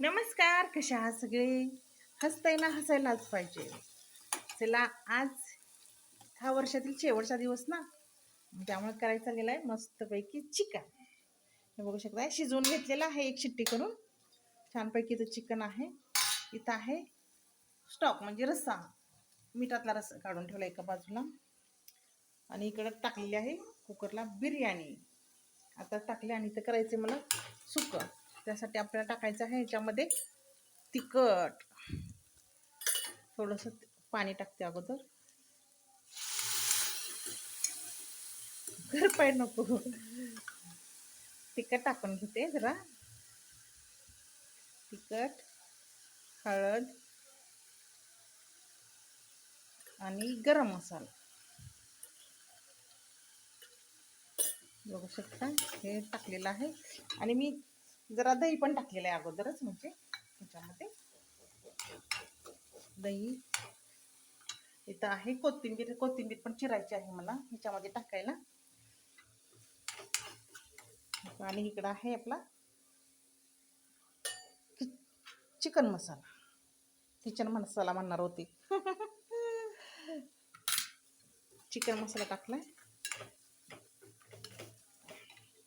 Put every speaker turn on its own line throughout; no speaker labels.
नमस्कार कशा आहात सगळे? हसतायला हसायलाच पाहिजे. चला आज हा वर्षातील शेवटचा दिवस ना? त्यामुळे करायचा गेला आहे मस्तपैकी चिकन. हे बघू शकता शिजवून घेतलेला आहे एक शिट्टी करून छानपैकी इथं चिकन आहे. इथं आहे स्टॉक म्हणजे रस्सा. मिठातला रस्सा काढून ठेवला एका बाजूला. आणि इकडं टाकलेली आहे कुकरला बिर्याणी. आता टाकले आणि इथं करायचे मला सुकं. त्यासाठी आपल्याला टाकायचं आहे. याच्यामध्ये तिखट. थोडंसं पाणी टाकते अगोदर. घर पाय नको. तिखट टाकून घेते जरा. तिखट हळद आणि गरम मसाला. बघू शकता हे टाकलेलं आहे. आणि मी जरा दही पण टाकलेलं आहे अगोदरच म्हणजे त्याच्यामध्ये. दही. इथं आहे कोथिंबीर कोथिंबीर पण चिरायची आहे मला ह्याच्यामध्ये टाकायला. आणि इकडं आहे आपला चिकन मसाला. किचन मसाला म्हणणार होती. चिकन मसाला टाकलाय.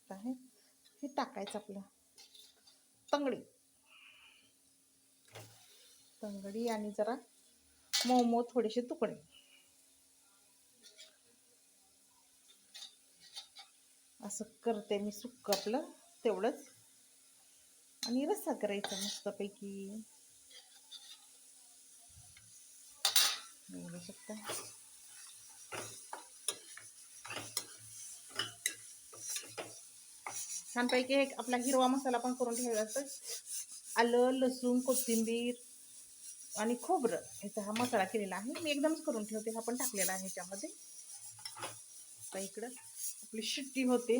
आहे. हे टाकायचं आपलं. तंगडी. तंगडी आणि जरा मोमो थोडेसे तुकडे. असं करते मी सुक्क आपलं तेवढंच. आणि रस्सा करायचा मस्तपैकी. बघू शकता. छानपैकी एक आपला हिरवा मसाला पण करून ठेवला असतं. आलं लसूण कोथिंबीर आणि खोबरं ह्याचा हा मसाला केलेला आहे. मी एकदमच करून ठेवते. हा पण टाकलेला आहे ह्याच्यामध्ये आता इकडं आपली शिट्टी होते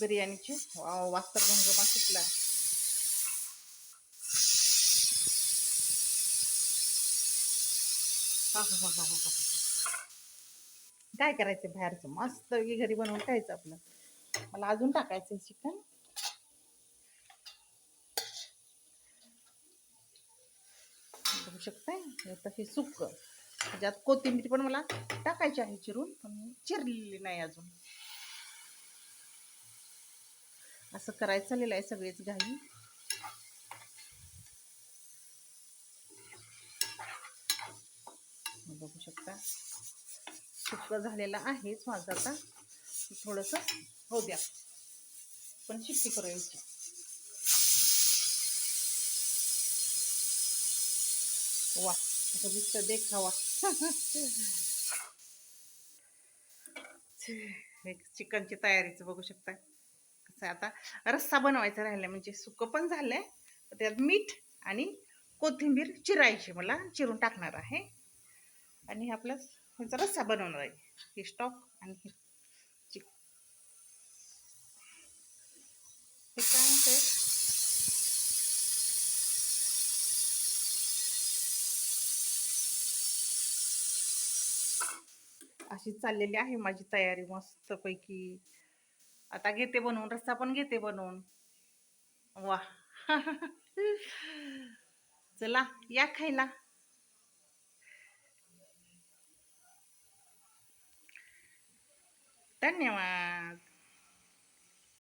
बिर्याणीची. वाव वास्तर घंगमा सुटला. काय करायचं बाहेरचं? मस्त घरी बनवून खायचं आपलं. मला अजून टाकायचं आहे चिकन. बघू शकताय? आता हे सुक त्याच्यात कोथिंबीर पण मला टाकायची आहे चिरून पण चिरलेली नाही अजून. असं करायचं चाललेलं आहे सगळेच घाई. बघू शकता. सुक्क झालेलं आहेच माझं आता. थोडंसं हो द्या. पण शिट्टी करायची वा असं दिसतं देखावा. एक चिकनची तयारीचं बघू शकता कसं आता? रस्सा बनवायचा राहिला म्हणजे सुकं पण झालंय त्यात मीठ आणि कोथिंबीर चिरायची मला चिरून टाकणार आहे. आणि आपला ह्याचा रस्सा बनवणार आहे. हे स्टॉक आणि हे चिक हे अशी चाललेली आहे माझी तयारी मस्तपैकी. आता घेते बनवून रस्सा पण घेते बनवून. वा. चला या खायला. धन्यवाद.